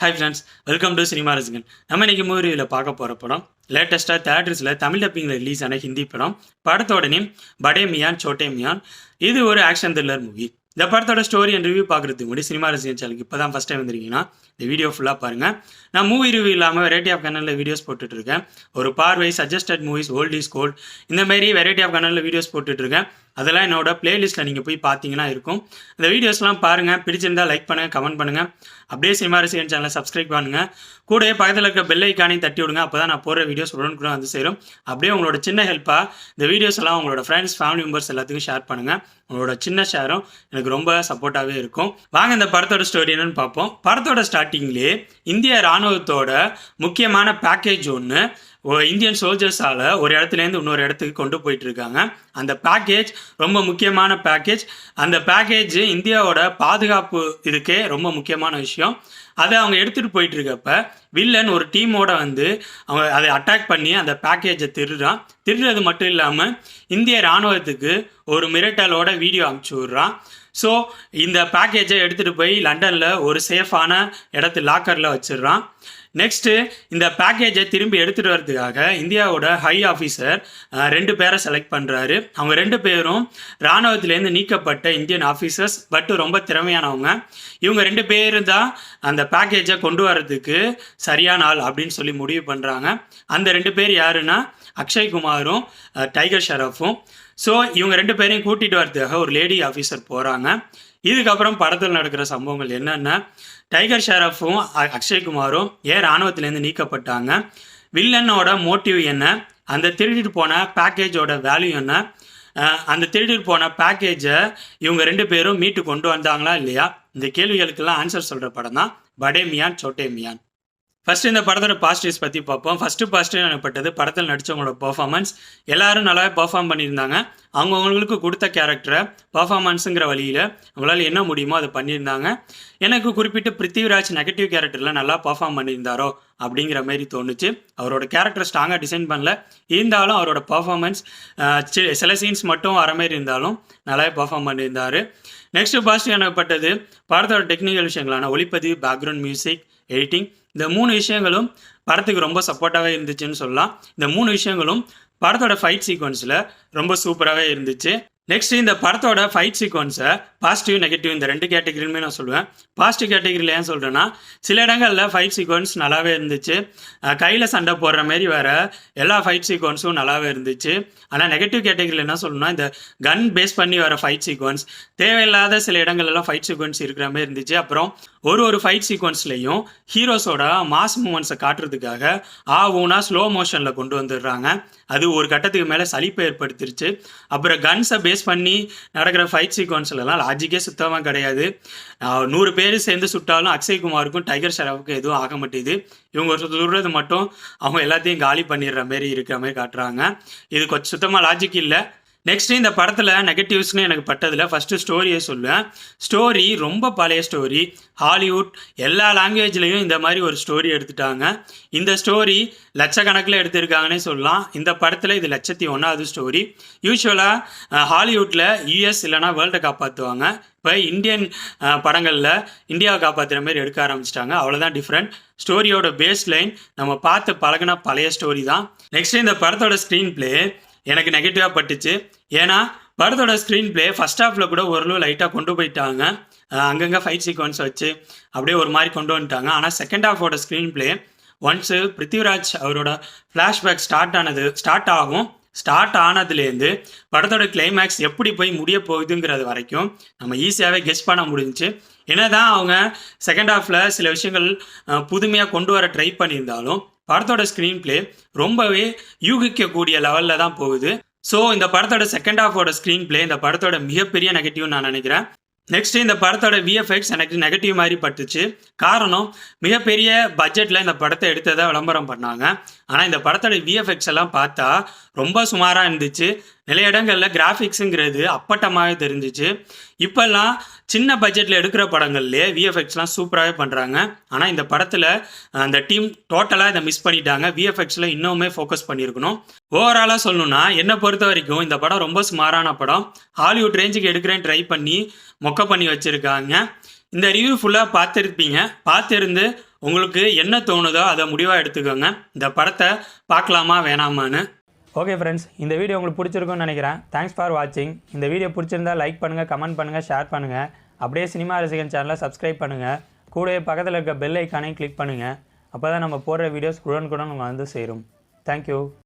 Hi friends welcome to cinema ரசிகன் நம்ம இன்னைக்கு மூவியில் பார்க்க போகிற படம் லேட்டஸ்ட்டாக தேட்டர்ஸில் தமிழ் டப்பிங்கில் ரிலீஸ் ஆன ஹிந்தி படம் படத்தோட நேம் படே மியான் சோட்டே மியான் இது ஒரு ஆக்ஷன் த்ரில்லர் மூவி இந்த படத்தோட ஸ்டோரி அண்ட் ரிவ்யூ பார்க்குறதுக்கு முன்னாடி சினிமா ரசிகன் சேனலுக்கு இப்போ தான் ஃபஸ்ட் டைம் வந்திருக்கீங்கன்னா இந்த வீடியோ ஃபுல்லாக பாருங்கள் நான் மூவி ரிவ்யூ இல்லாமல் வெரைட்டி ஆஃப் கனலில் வீடியோஸ் போட்டுட்ருக்கேன் ஒரு பார்வை suggested movies old is gold இந்த மாதிரி வெரைட்டி ஆஃப் கனலில் வீடியோஸ் போட்டுட்ருக்கேன் அதெல்லாம் என்னோட பிளேலிஸ்ட்டில் நீங்கள் போய் பார்த்தீங்கன்னா இருக்கும். இந்த வீடியோஸ்லாம் பாருங்கள் பிடிச்சிருந்தா லைக் பண்ணுங்கள் கமெண்ட் பண்ணுங்கள் அப்படியே சினிமா செய்யும் சேனலை சப்ஸ்கிரைப் பண்ணுங்கள் கூடவே பக்கத்தில் இருக்க பெல் ஐக்கானையும் தட்டி விடுங்க. அப்போ தான் நான் போடுற வீடியோஸ் உடனுக்குடன் வந்து சேரும். அப்படியே உங்களோட சின்ன ஹெல்ப்பாக இந்த வீடியோஸ் எல்லாம் உங்களோட ஃப்ரெண்ட்ஸ் ஃபேமிலி மெம்பர்ஸ் எல்லாத்துக்கும் ஷேர் பண்ணுங்கள் உங்களோட சின்ன ஷேரும் எனக்கு ரொம்ப சப்போர்ட்டாகவே இருக்கும். வாங்க இந்த படத்தோட ஸ்டோரி என்னன்னு பார்ப்போம். படத்தோட ஸ்டார்டிங்லேயே இந்திய ராணுவத்தோட முக்கியமான பேக்கேஜ் ஒன்று இந்தியன் சோல்ஜர்ஸால் ஒரு இடத்துலேருந்து இன்னொரு இடத்துக்கு கொண்டு போயிட்டு இருக்காங்க அந்த பேக்கேஜ் ரொம்ப முக்கியமான பேக்கேஜ் அந்த பேக்கேஜ் இந்தியாவோட பாதுகாப்பு இதுக்கே ரொம்ப முக்கியமான விஷயம். அதை அவங்க எடுத்துகிட்டு போயிட்டு இருக்கப்ப வில்லன் ஒரு டீமோட வந்து அவங்க அதை அட்டாக் பண்ணி அந்த பேக்கேஜை திருடுறான். திருடுறது மட்டும் இல்லாமல் இந்திய இராணுவத்துக்கு ஒரு மிரட்டலோட வீடியோ அனுப்பிச்சி விட்றான். ஸோ இந்த பேக்கேஜை எடுத்துகிட்டு போய் லண்டனில் ஒரு சேஃபான இடத்து லாக்கரில் வச்சிடுறான். நெக்ஸ்ட்டு இந்த பேக்கேஜை திரும்பி எடுத்துகிட்டு வரதுக்காக இந்தியாவோட ஹை ஆஃபீஸர் ரெண்டு பேரை செலக்ட் பண்ணுறாரு அவங்க ரெண்டு பேரும் இராணுவத்திலேருந்து நீக்கப்பட்ட இந்தியன் ஆஃபீஸர்ஸ் பட் ரொம்ப திறமையானவங்க. இவங்க ரெண்டு பேரும் தான் அந்த பேக்கேஜை கொண்டு வரதுக்கு சரியான ஆள் அப்படின்னு சொல்லி முடிவு பண்ணுறாங்க அந்த ரெண்டு பேர் யாருன்னா அக்ஷய் குமாரும் டைகர் ஷெரஃபும். ஸோ இவங்க ரெண்டு பேரையும் கூட்டிகிட்டு வரதுக்காக ஒரு லேடி ஆஃபீஸர் போகிறாங்க இதுக்கப்புறம் படத்தில் நடக்கிற சம்பவங்கள் என்னென்னா டைகர் ஷெரஃபும் அ- அக்ஷய்குமாரும் ஏன் இராணுவத்திலேருந்து நீக்கப்பட்டாங்க. வில்லனோட மோட்டிவ் என்ன? அந்த திருடிட்டு போன பேக்கேஜோட வேல்யூ என்ன? அந்த திருடிட்டு போன பேக்கேஜை இவங்க ரெண்டு பேரும் மீட்டு கொண்டு வந்தாங்களா இல்லையா? இந்த கேள்விகளுக்கெல்லாம் ஆன்சர் சொல்கிற படம் தான் படே மியான் சோட்டே மியான் ஃபர்ஸ்ட் இந்த படத்தோட பாசிட்டிவ்ஸ் பற்றி பார்ப்போம். ஃபஸ்ட்டு பாசிட்டிவ் எனப்பட்டது படத்தில் நடித்தவங்களோட பர்ஃபார்மன்ஸ் எல்லாரும் நல்லாவே பெர்ஃபார்ம் பண்ணியிருந்தாங்க. அவங்கவுங்களுக்கு கொடுத்த கேரக்டரை பர்ஃபாமன்ஸுங்கிற வழியில் அவங்களால் என்ன முடியுமோ அதை பண்ணியிருந்தாங்க. எனக்கு குறிப்பிட்டு பிருத்திவிராஜ் நெகட்டிவ் கேரக்டரில் நல்லா பெர்ஃபார்ம் பண்ணியிருந்தாரோ அப்படிங்கிற மாதிரி தோணுச்சு. அவரோட கேரக்டர் ஸ்ட்ராங்காக டிசைன் பண்ணல. இருந்தாலும் அவரோட பெர்ஃபார்மன்ஸ் சில சீன்ஸ் மட்டும் வர மாதிரி இருந்தாலும் நல்லாவே பெர்ஃபார்ம் பண்ணியிருந்தார். நெக்ஸ்ட் பாசிட்டிவ் எனப்பட்டது படத்தோட டெக்னிக்கல் விஷயங்களான ஒளிப்பதிவு பேக்ரவுண்ட் மியூசிக் எடிட்டிங் இந்த மூணு விஷயங்களும் படத்துக்கு ரொம்ப சப்போர்ட்டாகவே இருந்துச்சுன்னு சொல்லலாம். இந்த மூணு விஷயங்களும் படத்தோட ஃபைட் சீக்வன்ஸில் ரொம்ப சூப்பராகவே இருந்துச்சு. நெக்ஸ்ட் இந்த படத்தோட ஃபைட் சீக்வன்ஸை பாசிட்டிவ் நெகட்டிவ் இந்த ரெண்டு கேட்டகரியுமே நான் சொல்லுவேன். பாசிட்டிவ் கேட்டகரியில் ஏன் சொல்கிறேன்னா சில இடங்களில் ஃபைட் சீக்வன்ஸ் நல்லாவே இருந்துச்சு. கையில் சண்டை போடுற மாதிரி வேற எல்லா ஃபைட் சீக்வன்ஸும் நல்லாவே இருந்துச்சு. ஆனால் நெகட்டிவ் கேட்டகரியில் என்ன சொல்லணும்னா இந்த கன் பேஸ் பண்ணி வர ஃபைட் சீக்வன்ஸ் தேவையில்லாத சில இடங்கள்லாம் ஃபைட் சீக்வன்ஸ் இருக்கிற மாதிரி இருந்துச்சு. அப்புறம் ஒரு ஒரு ஃபைட் சீக்வன்ஸ்லையும் ஹீரோஸோட மாஸ் மூமெண்ட்ஸை காட்டுறதுக்காக ஆ ஊனா ஸ்லோ மோஷனில் கொண்டு வந்துடுறாங்க. அது ஒரு கட்டத்துக்கு மேலே சலிப்பை ஏற்படுத்திருச்சு. அப்புறம் கன்ஸை பேஸ் பண்ணி நடக்கிற ஃபைட் சீக்வன்ஸ்லலாம் லாஜிக்கே சுத்தமாக கிடையாது. ஆஹ் நூறு பேர் சேர்ந்து சுட்டாலும் அக்ஷய் குமாருக்கும் டைகர் ஷெராஃபுக்கும் எதுவும் ஆக மாட்டேது இவங்க ஒரு சுடுறது மட்டும் அவங்க எல்லாத்தையும் காலி பண்ணிடுற மாதிரி இருக்கிற மாதிரி காட்டுறாங்க. இது கொஞ்சம் சுத்தமாக லாஜிக் இல்லை. நெக்ஸ்ட் இந்த படத்தில் நெகட்டிவ்ஸ்னு எனக்கு பட்டதில் ஃபஸ்ட்டு ஸ்டோரியை சொல்லுவேன். ஸ்டோரி ரொம்ப பழைய ஸ்டோரி ஹாலிவுட் எல்லா லாங்குவேஜ்லேயும் இந்த மாதிரி ஒரு ஸ்டோரி எடுத்துட்டாங்க. இந்த ஸ்டோரி லட்சக்கணக்கில் எடுத்திருக்காங்கன்னே சொல்லலாம். இந்த படத்தில் இது லட்சத்தி ஒன்றாவது ஸ்டோரி யூஸ்வலாக ஹாலிவுட்டில் யூஎஸ் இல்லைனா வேர்ல்டை காப்பாற்றுவாங்க இப்போ இந்தியன் படங்களில் இந்தியாவை காப்பாற்றுற மாதிரி எடுக்க ஆரம்பிச்சிட்டாங்க. அவ்வளோதான் டிஃப்ரெண்ட் ஸ்டோரியோட பேஸ் லைன் நம்ம பார்த்து பழகின பழைய ஸ்டோரி தான். நெக்ஸ்ட் இந்த படத்தோட ஸ்க்ரீன் ப்ளே எனக்கு நெகட்டிவாக பட்டுச்சு. ஏன்னா படத்தோட ஸ்க்ரீன் ப்ளே ஃபஸ்ட் ஹாஃபில் கூட ஓரளவு லைட்டாக கொண்டு போயிட்டாங்க. அங்கங்கே ஃபைட் சீக்வன்ஸ் வச்சு அப்படியே ஒரு மாதிரி கொண்டு வந்துட்டாங்க. ஆனால் செகண்ட் ஹாஃபோட ஸ்க்ரீன் ப்ளே ஒன்ஸு பிருத்திவிராஜ் அவரோட ஃப்ளாஷ்பேக் ஸ்டார்ட் ஆனது ஸ்டார்ட் ஆகும். ஸ்டார்ட் ஆனதுலேருந்து படத்தோட கிளைமேக்ஸ் எப்படி போய் முடிய போகுதுங்கிறது வரைக்கும் நம்ம ஈஸியாகவே கெஸ் பண்ண முடிஞ்சுச்சு. என்னதான் அவங்க செகண்ட் ஹாஃபில் சில விஷயங்கள் புதுமையாக கொண்டு வர ட்ரை பண்ணியிருந்தாலும் படத்தோட ஸ்க்ரீன் ப்ளே ரொம்பவே யூகிக்கக்கூடிய லெவலில் தான் போகுது. ஸோ இந்த படத்தோட செகண்ட் ஹாஃபோட ஸ்க்ரீன் ப்ளே இந்த படத்தோட மிகப்பெரிய நெகட்டிவ் நான் நினைக்கிறேன். நெக்ஸ்ட் இந்த படத்தோட விஎஃப்எக்ஸ் எனக்கு நெகட்டிவ் மாதிரி பட்டுச்சு. காரணம் மிகப்பெரிய பட்ஜெட்டில் இந்த படத்தை எடுத்ததை விளம்பரம் பண்ணாங்க. ஆனால் இந்த படத்தோட விஎஃப்எக்ஸ் எல்லாம் பார்த்தா ரொம்ப சுமாராக இருந்துச்சு. நிறைய இடங்களில் கிராஃபிக்ஸுங்கிறது அப்பட்டமாகவே தெரிஞ்சிச்சு. இப்போல்லாம் சின்ன பட்ஜெட்டில் எடுக்கிற படங்கள்லேயே விஎஃப்எக்ஸ்லாம் சூப்பராகவே பண்ணுறாங்க ஆனால் இந்த படத்தில் அந்த டீம் டோட்டலாக இதை மிஸ் பண்ணிட்டாங்க. விஎஃப்எக்ஸில் இன்னுமே ஃபோக்கஸ் பண்ணியிருக்கணும் ஓவராலாக சொல்லணும்னா என்னை பொறுத்த வரைக்கும் இந்த படம் ரொம்ப சுமாரான படம். ஹாலிவுட் ரேஞ்சுக்கு எடுக்கிறேன்னு ட்ரை பண்ணி மொக்க பண்ணி வச்சுருக்காங்க. இந்த ரிவ்யூ ஃபுல்லாக பார்த்துருப்பீங்க. பார்த்துருந்து உங்களுக்கு என்ன தோணுதோ அதை முடிவாக எடுத்துக்கோங்க. இந்த படத்தை பார்க்கலாமா வேணாமான்னு. ஓகே ஃப்ரெண்ட்ஸ் இந்த வீடியோ உங்களுக்கு பிடிச்சிருக்கும்னு நினைக்கிறேன். தேங்க்ஸ் ஃபார் வாட்சிங் இந்த வீடியோ பிடிச்சிருந்தா லைக் பண்ணுங்கள் கமெண்ட் பண்ணுங்கள் ஷேர் பண்ணுங்கள் அப்படியே சினிமா ரசிகன் சேனலை சப்ஸ்கிரைப் பண்ணுங்கள் கூடவே பக்கத்தில் இருக்க பெல் ஐக்கானையும் கிளிக் பண்ணுங்கள் அப்போ தான் நம்ம போடுற வீடியோஸ் உடனுக்குடன் உங்களுக்கு வந்து சேரும். தேங்க்யூ